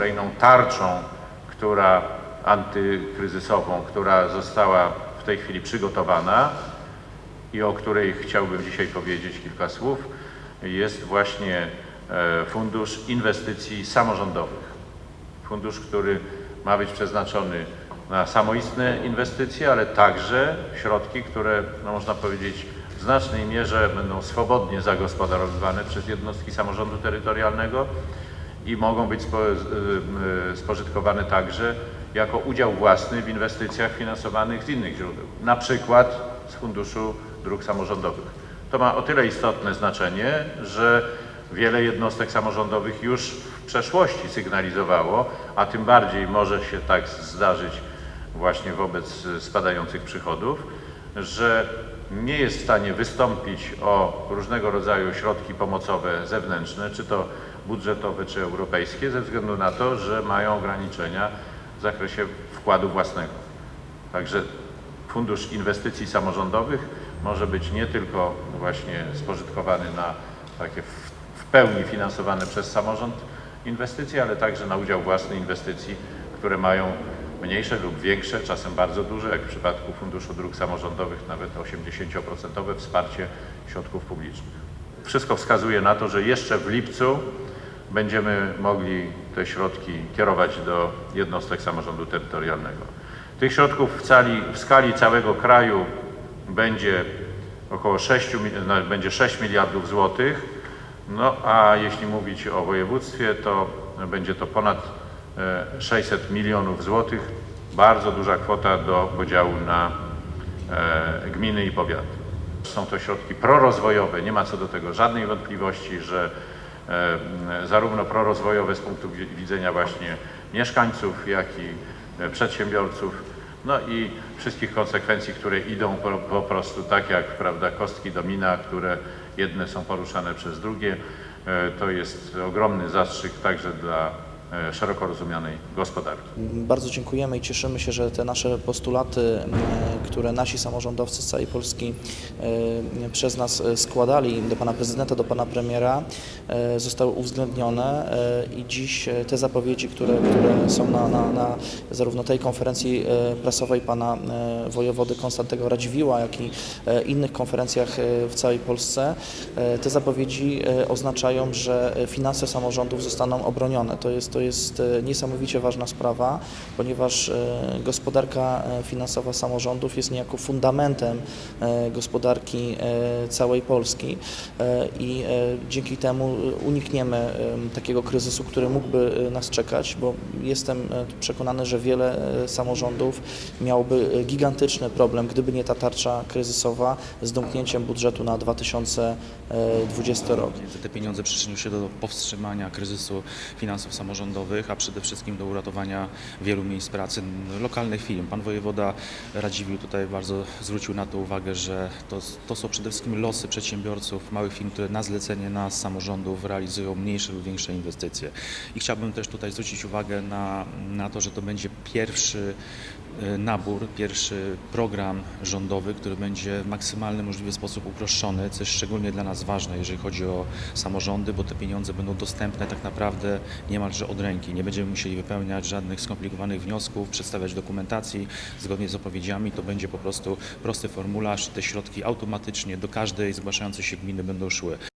kolejną tarczą, która antykryzysową, która została w tej chwili przygotowana i o której chciałbym dzisiaj powiedzieć kilka słów, jest właśnie e, Fundusz Inwestycji Samorządowych. Fundusz, który ma być przeznaczony na samoistne inwestycje, ale także środki, które no można powiedzieć w znacznej mierze będą swobodnie zagospodarowywane przez jednostki samorządu terytorialnego i mogą być y, spożytkowane także jako udział własny w inwestycjach finansowanych z innych źródeł, na przykład z Funduszu Dróg Samorządowych. To ma o tyle istotne znaczenie, że wiele jednostek samorządowych już w przeszłości sygnalizowało, a tym bardziej może się tak zdarzyć właśnie wobec spadających przychodów, że nie jest w stanie wystąpić o różnego rodzaju środki pomocowe zewnętrzne, czy to budżetowe, czy europejskie, ze względu na to, że mają ograniczenia w zakresie wkładu własnego. Także Fundusz Inwestycji Samorządowych może być nie tylko właśnie spożytkowany na takie w, pełni finansowane przez samorząd inwestycje, ale także na udział własny inwestycji, które mają mniejsze lub większe, czasem bardzo duże, jak w przypadku Funduszu Dróg Samorządowych nawet 80% wsparcie środków publicznych. Wszystko wskazuje na to, że jeszcze w lipcu będziemy mogli te środki kierować do jednostek samorządu terytorialnego. Tych środków w, cali, w skali całego kraju będzie około 6, mi- no, będzie 6 miliardów złotych, no a jeśli mówić o województwie, to będzie to ponad e, 600 milionów złotych, bardzo duża kwota do podziału na e, gminy i powiaty. Są to środki prorozwojowe, nie ma co do tego żadnej wątpliwości, że e, zarówno prorozwojowe z punktu wi- widzenia właśnie mieszkańców, jak i e, przedsiębiorców, no i wszystkich konsekwencji, które idą po, po prostu tak jak prawda, kostki domina, które jedne są poruszane przez drugie. E, To jest ogromny zastrzyk także dla e, szeroko rozumianej gospodarki. Bardzo dziękujemy i cieszymy się, że te nasze postulaty, e, które nasi samorządowcy z całej Polski e, przez nas e, składali do pana prezydenta, do pana premiera, e, zostały uwzględnione e, i dziś e, te zapowiedzi, które, które są na, na, na zarówno tej konferencji e, prasowej pana e, wojewody Konstantego Radziwiła, jak i e, innych konferencjach e, w całej Polsce, e, te zapowiedzi e, oznaczają, że e, finanse samorządów zostaną obronione. To jest, to jest e, niesamowicie ważna sprawa, ponieważ e, gospodarka e, finansowa samorządów jest niejako fundamentem gospodarki całej Polski i dzięki temu unikniemy takiego kryzysu, który mógłby nas czekać, bo jestem przekonany, że wiele samorządów miałoby gigantyczny problem, gdyby nie ta tarcza kryzysowa z domknięciem budżetu na 2020 rok. Te pieniądze przyczynią się do powstrzymania kryzysu finansów samorządowych, a przede wszystkim do uratowania wielu miejsc pracy, lokalnych firm. Pan wojewoda Radziwiłł tutaj bardzo zwrócił na to uwagę, że to, to są przede wszystkim losy przedsiębiorców, małych firm, które na zlecenie nas, samorządów, realizują mniejsze lub większe inwestycje. I chciałbym też tutaj zwrócić uwagę na, na to, że to będzie pierwszy e, nabór, pierwszy program rządowy, który będzie w maksymalny możliwy sposób uproszczony, co jest szczególnie dla nas ważne, jeżeli chodzi o samorządy, bo te pieniądze będą dostępne tak naprawdę niemalże od ręki. Nie będziemy musieli wypełniać żadnych skomplikowanych wniosków, przedstawiać dokumentacji zgodnie z zapowiedziami. To będzie po prostu prosty formularz. Te środki automatycznie do każdej zgłaszającej się gminy będą szły.